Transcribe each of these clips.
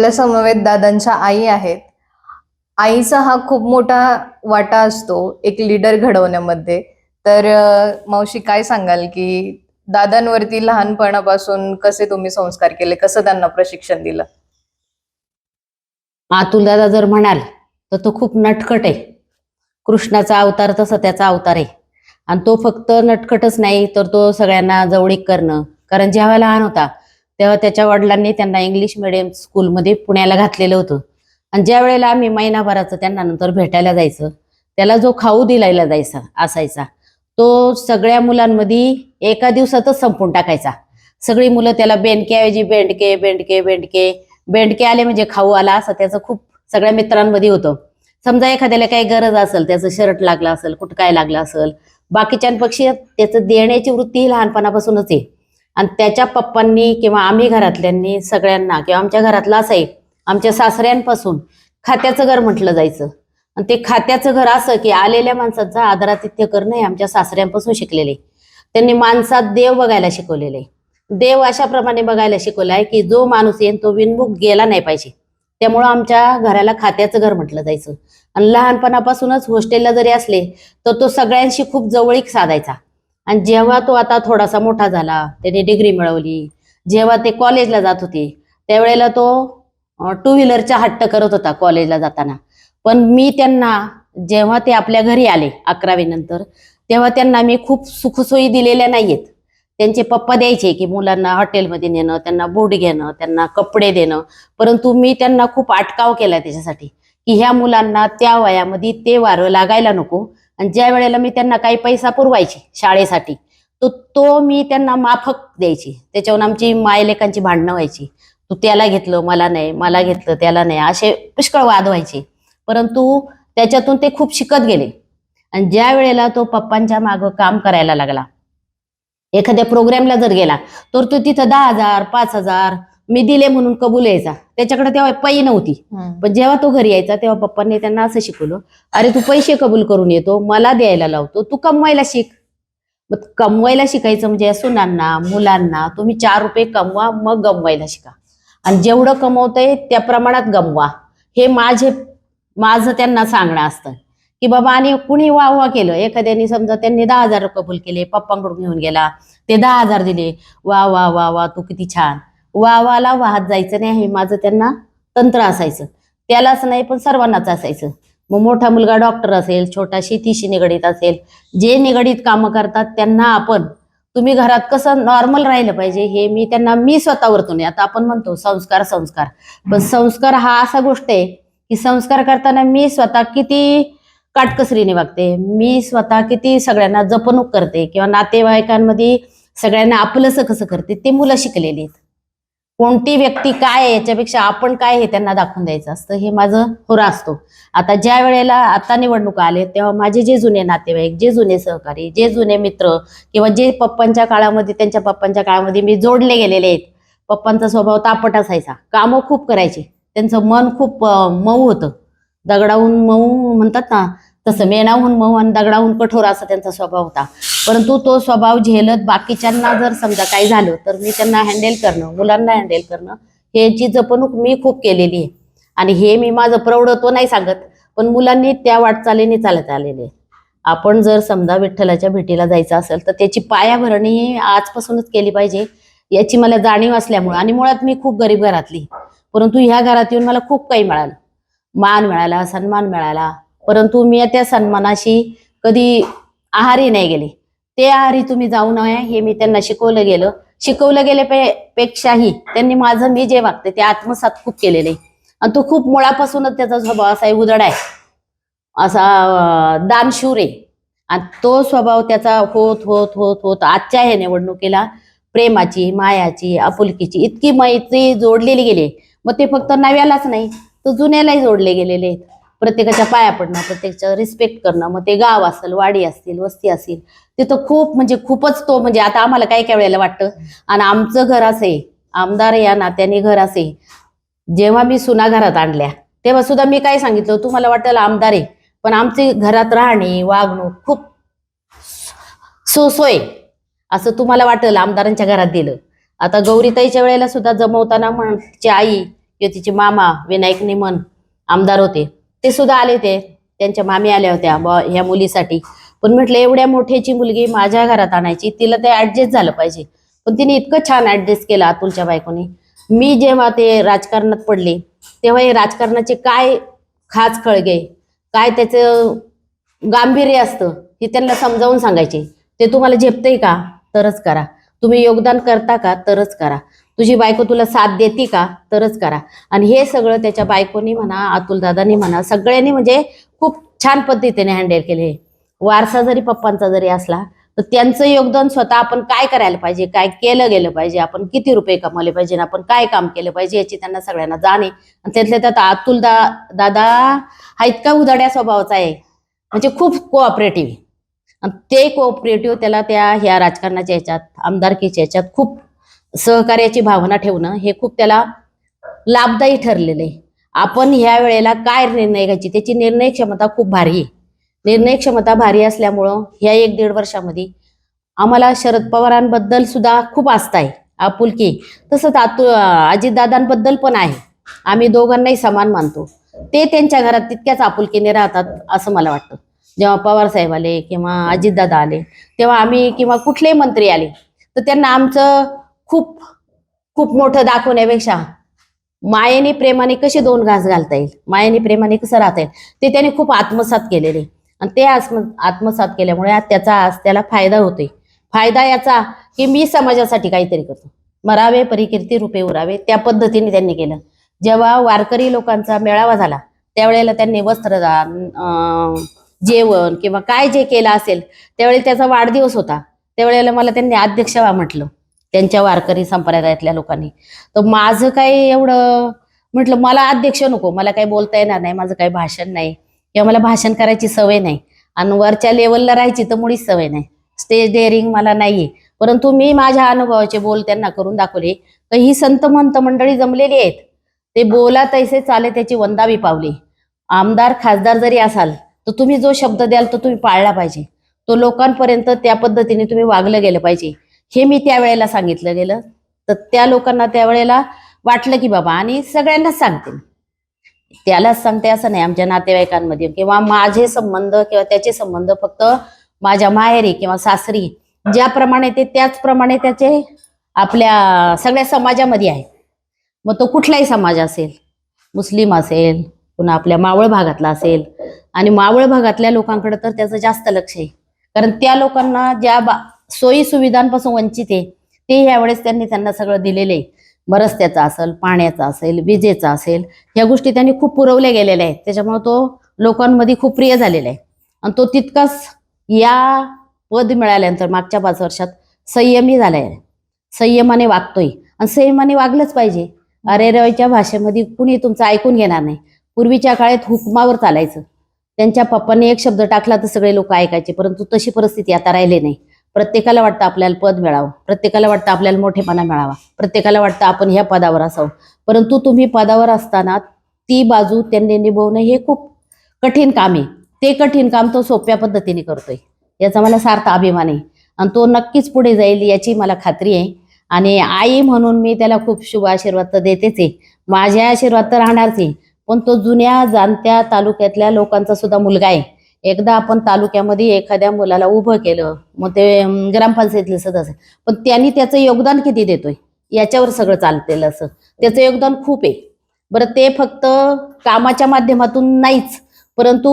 आपल्या समवेत दादांच्या आई आहेत. आईचा हा खूप मोठा वाटा असतो एक लीडर घडवण्यामध्ये. तर मावशी काय सांगाल की दादांवरती लहानपणापासून कसे तुम्ही संस्कार केले? कसं त्यांना प्रशिक्षण दिलं? अतुल दादा जर म्हणाल तर तो खूप नटखट आहे. कृष्णाचा अवतार तसा त्याचा अवतार आहे. आणि तो फक्त नटखटच नाही तर तो सगळ्यांना जवळीक करणं. कारण जेव्हा लहान होता तेव्हा त्याच्या वडिलांनी त्यांना इंग्लिश मिडियम स्कूलमध्ये पुण्याला घातलेलं होतं. आणि ज्या वेळेला आम्ही महिनाभराचं त्यांना नंतर भेटायला जायचं त्याला जो खाऊ दिलायला जायचा असायचा तो सगळ्या मुलांमध्ये एका दिवसातच संपून टाकायचा. सगळी मुलं त्याला बेंडकेऐवजी बेंडके बेंडके बेंडके बेंडके आले म्हणजे खाऊ आला असं त्याचं खूप सगळ्या मित्रांमध्ये होतं. समजा एखाद्याला काही गरज असेल त्याचं शर्ट लागलं असेल कुठं काय लागलं असेल बाकीच्यांपेक्षा त्याचं देण्याची वृत्ती ही लहानपणापासूनच आहे. आणि त्याच्या पप्पांनी किंवा आम्ही घरातल्यांनी सगळ्यांना किंवा आमच्या घरातलं असं आमच्या सासऱ्यांपासून खात्याचं घर म्हटलं जायचं. आणि ते खात्याचं घर असं की आलेल्या माणसाचा आदरातिथ्य करणं हे आमच्या सासऱ्यांपासून शिकलेले. त्यांनी माणसात देव बघायला शिकवलेले. देव अशाप्रमाणे बघायला शिकवला आहे की जो माणूस येईल तो विनमुख गेला नाही पाहिजे. त्यामुळं आमच्या घराला खात्याचं घर म्हटलं जायचं. आणि लहानपणापासूनच हॉस्टेलला जरी असले तर तो सगळ्यांशी खूप जवळीक साधायचा. आणि जेव्हा तो आता थोडासा मोठा झाला त्याने डिग्री मिळवली. जेव्हा ते कॉलेजला जात होते त्यावेळेला तो टू व्हीलरचा हट्ट करत होता कॉलेजला जाताना. पण मी त्यांना जेव्हा ते आपल्या घरी आले अकरावी नंतर तेव्हा त्यांना मी खूप सुखसोयी दिलेल्या नाहीयेत. त्यांचे पप्पा द्यायचे की मुलांना हॉटेलमध्ये नेणं त्यांना बूट घेणं त्यांना कपडे देणं. परंतु मी त्यांना खूप अटकाव केला त्याच्यासाठी की ह्या मुलांना त्या वयामध्ये ते वारं लागायला नको. आणि ज्या वेळेला मी त्यांना काही पैसा पुरवायची शाळेसाठी तो तो मी त्यांना माफक द्यायची. त्याच्यावर आमची मायलेकांची भांडणं व्हायची. तू त्याला घेतलं मला नाही मला घेतलं त्याला नाही असे पुष्कळ वाद व्हायचे. परंतु त्याच्यातून ते खूप शिकत गेले. आणि ज्या वेळेला तो पप्पांच्या मागं काम करायला लागला एखाद्या प्रोग्रामला जर गेला तर तो तिथं दहा हजार पाच हजार मी दिले म्हणून कबूल यायचा त्याच्याकडे तेव्हा पै नव्हती. पण जेव्हा तो घरी यायचा तेव्हा पप्पांनी त्यांना असं शिकवलं अरे तू पैसे कबूल करून येतो मला द्यायला लावतो तू कमवायला शिक. मग कमवायला शिकायचं म्हणजे सुनांना मुलांना तुम्ही चार रुपये कमवा मग गमवायला शिका. आणि जेवढं कमवतंय त्या प्रमाणात गमवा. हे माझे माझं त्यांना सांगणं असतं. की बाबा आणि कुणी वा वा केलं? एखाद्याने समजा त्यांनी दहा हजार कबूल केले पप्पांकडून घेऊन गेला ते दहा हजार दिले. वा वा वा वा तू किती छान. वावाला वाहत जायचं नाही हे माझं त्यांना तंत्र असायचं. त्यालाच नाही पण सर्वांनाच असायचं. मग मोठा मुलगा डॉक्टर असेल छोटा शेतीशी निगडीत असेल जे निगडीत कामं करतात त्यांना आपण तुम्ही घरात कसं नॉर्मल राहिलं पाहिजे हे मी त्यांना मी स्वतःवरतून नाही आता आपण म्हणतो संस्कार संस्कार. पण संस्कार हा असा गोष्ट आहे की संस्कार करताना मी स्वतः किती काटकसरीने वागते मी स्वतः किती सगळ्यांना जपणूक करते किंवा नातेवाईकांमध्ये सगळ्यांना आपलंसं कसं करते ते मुलं शिकलेली आहेत. कोणती व्यक्ती काय आहे याच्यापेक्षा आपण काय हे त्यांना दाखवून द्यायचं असतं हे माझं होरा असतो. आता ज्या वेळेला आता निवडणुका आले तेव्हा माझे जे जुने नातेवाईक जे जुने सहकारी जे जुने मित्र किंवा जे पप्पांच्या काळामध्ये त्यांच्या पप्पांच्या काळामध्ये मी जोडले गेलेले आहेत. पप्पांचा स्वभाव तापट असायचा. कामं खूप करायचे. त्यांचं मन खूप मऊ होतं. दगडाहून मऊ म्हणतात ना तसं मेणाहून मऊ आणि दगडाहून कठोर असा त्यांचा स्वभाव होता. परंतु तो स्वभाव झेलत बाकीच्यांना जर समजा काही झालं तर मी त्यांना हँडल करणं मुलांना हँडल करणं ह्याची जपणूक मी खूप केलेली आहे. आणि हे मी माझं प्रौढत्व नाही सांगत पण मुलांनी त्या वाटचालीने चालत आलेले आपण जर समजा विठ्ठलाच्या भेटीला जायचं असेल तर त्याची पायाभरणी ही आजपासूनच केली पाहिजे. याची मला जाणीव असल्यामुळं आणि मुळात मी खूप गरीब घरातली. परंतु ह्या घरात येऊन मला खूप काही मिळालं. मान मिळाला सन्मान मिळाला. परंतु मी त्या सन्मानाशी कधी आहारी नाही गेले. ते आहारी तुम्ही जाऊ नये हे मी त्यांना शिकवलं गेलं. शिकवलं गेले पे पेक्षाही त्यांनी माझं मी जे वागते ते आत्मसात खूप केलेले. आहे. आणि तो खूप मुळापासूनच त्याचा स्वभाव असा आहे उदड आहे. असा दानशूर आहे. आणि तो स्वभाव त्याचा होत होत होत होत आजच्या ह्या निवडणुकीला प्रेमाची मायाची आपुलकीची इतकी मैत्री जोडलेली गेली. मग ते फक्त नव्यालाच नाही तर जुन्यालाही जोडले गेलेले आहेत. प्रत्येकाच्या पाया पडणं प्रत्येकाचं रिस्पेक्ट करणं मग ते गाव असेल वाडी असतील वस्ती असतील तिथं खूप म्हणजे खूपच तो म्हणजे आता आम्हाला काय काय वेळेला वाटतं? आणि आमचं घर असे आमदार या नात्याने घर असे जेव्हा मी सुना घरात आणल्या तेव्हा सुद्धा मी काय सांगितलं तुम्हाला वाटेल आमदार आहे पण आमची घरात राहणे वागणूक खूप सोसोय असं तुम्हाला वाटेल आमदारांच्या घरात दिलं. आता गौरीताईच्या वेळेला सुद्धा जमवताना म्हणची आई किंवा तिचे मामा विनायक निमन आमदार होते. ते सुद्धा आले ते. त्यांच्या मामी आल्या होत्या ह्या मुलीसाठी. पण म्हटलं एवढ्या मोठ्याची मुलगी माझ्या घरात आणायची तिला ते ऍडजस्ट झालं पाहिजे. पण तिने इतकं छान ऍडजस्ट केलं अतुलच्या बायकोने. मी जेव्हा ते राजकारणात पडले तेव्हा हे राजकारणाचे काय खास खळगे काय त्याचं गांभीर्य असतं हे त्यांना समजावून सांगायचे. ते तुम्हाला झेपतंय का? तरच करा. तुम्ही योगदान करता का? तरच करा. तुझी बायको तुला साथ देते का? तरच करा. आणि हे सगळं त्याच्या बायकोनी म्हणा अतुलदादांनी म्हणा सगळ्यांनी म्हणजे खूप छान पद्धतीने हँडल केले वारसा जरी पप्पांचा जरी असला तर त्यांचं योगदान स्वतः आपण काय करायला पाहिजे? काय केलं गेलं पाहिजे? आपण किती रुपये कमावले पाहिजे? आपण काय काम केलं पाहिजे? याची त्यांना सगळ्यांना जाणे आणि त्यातल्या त्यात अतुल दा दादा हा इतका उदाड्या स्वभावाचा आहे. म्हणजे खूप कोऑपरेटिव्ह आणि ते कोऑपरेटिव्ह त्याला त्या ह्या राजकारणाच्या ह्याच्यात आमदारकीच्या ह्याच्यात खूप सहकार्याची भावना ठेवणं हे खूप त्याला लाभदायी ठरलेलं आहे. आपण ह्या वेळेला काय निर्णय घ्यायची? त्याची निर्णय क्षमता खूप भारी आहे. निर्णय क्षमता भारी असल्यामुळं ह्या एक दीड वर्षामध्ये आम्हाला शरद पवारांबद्दल सुद्धा खूप आस्था आहे आपुलकी तसंच आतू अजितदादांबद्दल पण आहे. आम्ही दोघांनाही समान मानतो. ते त्यांच्या घरात तितक्याच आपुलकीने राहतात असं मला वाटतं. जेव्हा पवार साहेब आले किंवा अजितदादा आले तेव्हा आम्ही किंवा कुठलेही मंत्री आले तर त्यांना आमचं खूप खूप मोठं दाखवण्यापेक्षा मायेने प्रेमाने कसे दोन घास घालता येईल? मायेने प्रेमाने कसं राहता येईल? ते त्याने खूप आत्मसात केलेले. आणि ते आत्म आत्मसात केल्यामुळे आज त्याचा आज त्याला फायदा होतोय. फायदा याचा की मी समाजासाठी काहीतरी करतो. मरावे परिकीर्ती रूपे उरावे त्या पद्धतीने त्यांनी केलं. जेव्हा वारकरी लोकांचा मेळावा झाला त्यावेळेला त्यांनी वस्त्रदान जेवण किंवा काय जे केलं असेल त्यावेळी त्याचा वाढदिवस होता. त्यावेळेला मला त्यांनी अध्यक्ष व्हा म्हटलं. त्यांच्या वारकरी संप्रदायातल्या लोकांनी. तर माझं काही एवढं म्हटलं मला अध्यक्ष नको मला काही बोलता येणार नाही माझं काही भाषण नाही किंवा मला भाषण करायची सवय नाही. आणि वरच्या लेवलला राहायची तर मुळीच सवय नाही. स्टेज डेअरिंग मला नाहीये. परंतु मी माझ्या अनुभवाचे बोल त्यांना करून दाखवले. तर ही संत मंत मंडळी जमलेली आहेत. ते बोला तैसे चाले त्याची वंदावी पावली. आमदार खासदार जरी असाल तर तुम्ही जो शब्द द्याल तो तुम्ही पाळला पाहिजे. तो लोकांपर्यंत त्या पद्धतीने तुम्ही वागलं गेलं पाहिजे. हे मी त्यावेळेला सांगितलं गेलं. तर त्या लोकांना त्यावेळेला वाटलं की बाबा आणि सगळ्यांनाच सांगते त्यालाच सांगते असं नाही आमच्या नातेवाईकांमध्ये किंवा माझे संबंध किंवा त्याचे संबंध फक्त माझ्या माहेरी किंवा सासरी ज्याप्रमाणे ते त्याचप्रमाणे त्याचे आपल्या सगळ्या समाजामध्ये आहे मग तो कुठलाही समाज असेल मुस्लिम असेल पुन्हा आपल्या मावळ भागातला असेल आणि मावळ भागातल्या लोकांकडे तर त्याचं जास्त लक्ष आहे. कारण त्या लोकांना ज्या बा सोयी सुविधांपासून वंचित आहे. ते यावेळेस त्यांनी त्यांना सगळं दिलेलं आहे. मग असेल पाण्याचं असेल विजेचा असेल ह्या गोष्टी त्यांनी खूप पुरवल्या गेलेल्या आहेत. त्याच्यामुळे तो लोकांमध्ये खूप प्रिय झालेला आहे. आणि तो तितकाच या पद मिळाल्यानंतर मागच्या पाच वर्षात संयमी झालाय. संयमाने वागतोय. आणि संयमाने वागलंच पाहिजे. अरे रयच्या भाषेमध्ये कुणी तुमचं ऐकून घेणार नाही. पूर्वीच्या काळात हुकमावर चालायचं. त्यांच्या पप्पाने एक शब्द टाकला तर सगळे लोक ऐकायचे परंतु तशी परिस्थिती आता राहिली नाही. प्रत्येकाला वाटतं आपल्याला पद मिळावं. प्रत्येकाला वाटतं आपल्याला मोठेपणा मिळावा. प्रत्येकाला वाटतं आपण ह्या पदावर असावं. परंतु तुम्ही पदावर असताना ती बाजू त्यांनी निभवणं हे खूप कठीण काम आहे. ते कठीण काम तो सोप्या पद्धतीने करतोय. याचा मला सार्थ अभिमान आहे. आणि तो नक्कीच पुढे जाईल याची मला खात्री आहे. आणि आई म्हणून मी त्याला खूप शुभ आशीर्वाद तर देतेच आहे. माझ्या आशीर्वाद तर राहणारच आहे. पण तो जुन्या जाणत्या तालुक्यातल्या लोकांचा सुद्धा मुलगा आहे. एकदा आपण तालुक्यामध्ये एखाद्या मुलाला उभं केलं मग ते ग्रामपंचायतीतले सदस्य पण त्यांनी त्याचं योगदान किती देतोय? याच्यावर सगळं चालतेलं असं. त्याचं योगदान खूप आहे. बरं ते फक्त कामाच्या माध्यमातून नाहीच परंतु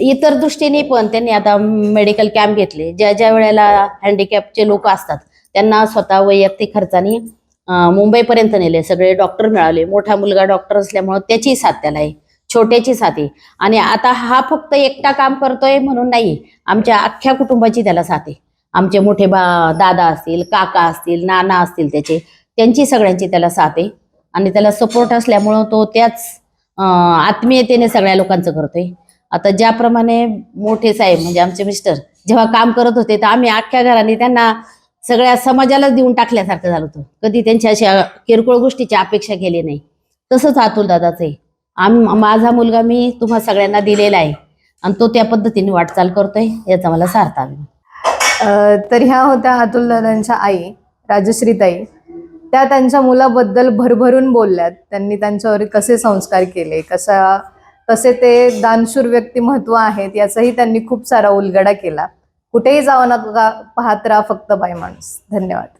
इतर दृष्टीने पण त्यांनी आता मेडिकल कॅम्प घेतले. ज्या ज्या वेळेला हँडिकॅपचे लोक असतात त्यांना स्वतः वैयक्तिक खर्चाने मुंबईपर्यंत नेले. सगळे डॉक्टर मिळाले. मोठा मुलगा डॉक्टर असल्यामुळं त्याची साथ त्याला आहे. छोट्याची साथी. आणि आता हा फक्त एकटा काम करतोय म्हणून नाही आमच्या अख्ख्या कुटुंबाची त्याला साथ. आहे आमचे मोठे बा दादा असतील काका असतील नाना असतील त्याचे त्यांची सगळ्यांची त्याला साथ. आहे आणि त्याला सपोर्ट असल्यामुळं तो त्याच आत्मीयतेने सगळ्या लोकांचं करतोय. आता ज्याप्रमाणे मोठे साहेब म्हणजे आमचे मिस्टर जेव्हा काम करत होते तर आम्ही अख्ख्या घराने त्यांना सगळ्या समाजालाच देऊन टाकल्यासारखं झालं होतं. कधी त्यांच्या अशा किरकोळ गोष्टीची अपेक्षा केली नाही. तसंच अतुल दादाचं आहे आम माझा मुलगा मी तुम्हा सगळ्यांना दिलेला आहे. आणि तो त्या पद्धतीने वाटचाल करतोय याचा मला सार्थ अभिमान तर ह्या होत्या अतुल दादांच्या आई राजश्रीताई. त्या त्यांच्या मुलाबद्दल भरभरून बोलल्यात. त्यांनी त्यांच्यावर कसे संस्कार केले कसा कसे ते दानशूर व्यक्तिमत्व आहेत याचाही त्यांनी खूप सारा उलगडा केला. कुठेही जाऊ नका पाहत राहा फक्त बाय माणूस. धन्यवाद.